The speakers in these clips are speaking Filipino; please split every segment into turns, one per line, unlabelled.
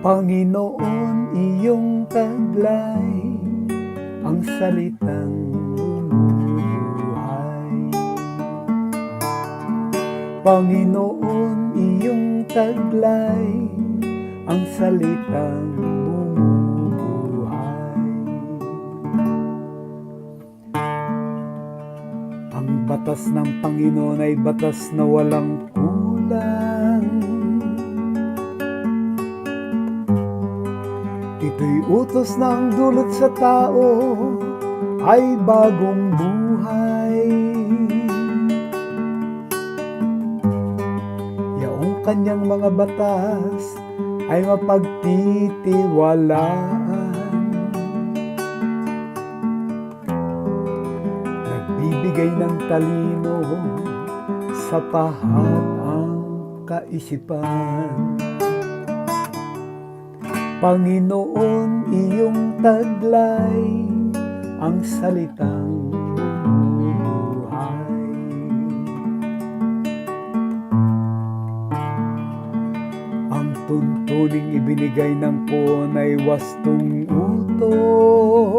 Panginoon, iyong taglay ang salitang bumubuhay. Panginoon, iyong taglay ang salitang bumubuhay. Batas ng Panginoon ay batas na walang kulang. Ito'y utos ng dulot sa tao ay bagong buhay. Yaong kanyang mga batas ay mapagtitiwalaan. Nagbibigay ng talino sa pahat ang kaisipan. Panginoon, iyong taglay ang salitang bumubuhay. Ang tuntuning ibinigay ng puon ay wastong utos.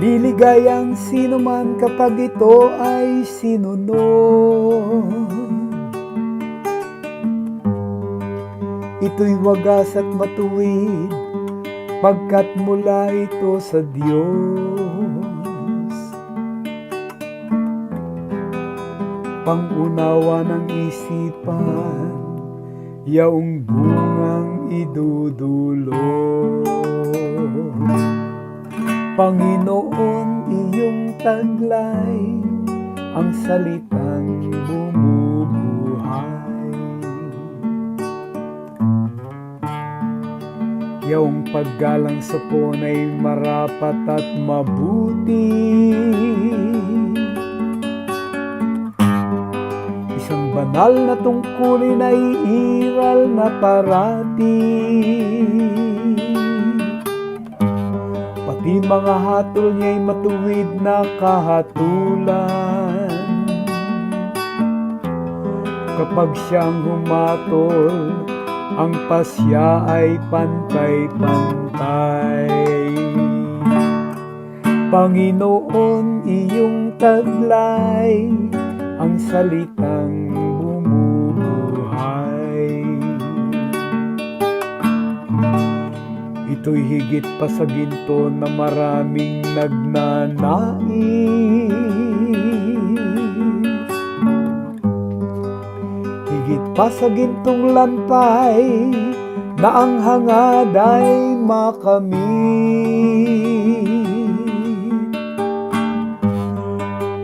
Liligay ang sino man kapag ito ay sinunod. Ito'y wagas at matuwid pagkat mula ito sa Diyos. Pangunawa ng isipan, yaong bungang idudulot. Panginoon, iyong taglay, ang salitang bumubuhay. Yaong paggalang sa ay marapat at mabuti. Isang banal na tungkulin ay iral na parati. Pati mga hatol niya'y matuwid na kahatulan. Kapag siyang humatol, ang pasya ay pantay-pantay. Panginoon, iyong taglay, ang salitang Ito'y higit pa sa ginto na maraming nagnanais. Higit pa sa gintong lantay na ang hangad ay makamit.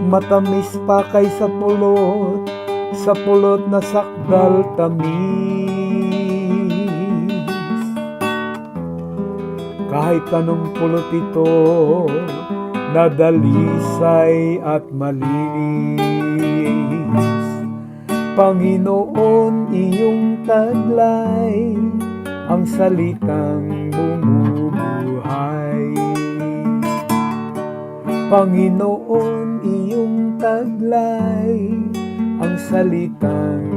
Matamis pa kaysa pulot, sa pulot na sakdal tamis. Kahit anong pulot ito, nadalisay at malinis. Panginoon, iyong taglay, ang salitang bumubuhay. Panginoon, iyong taglay, ang salitang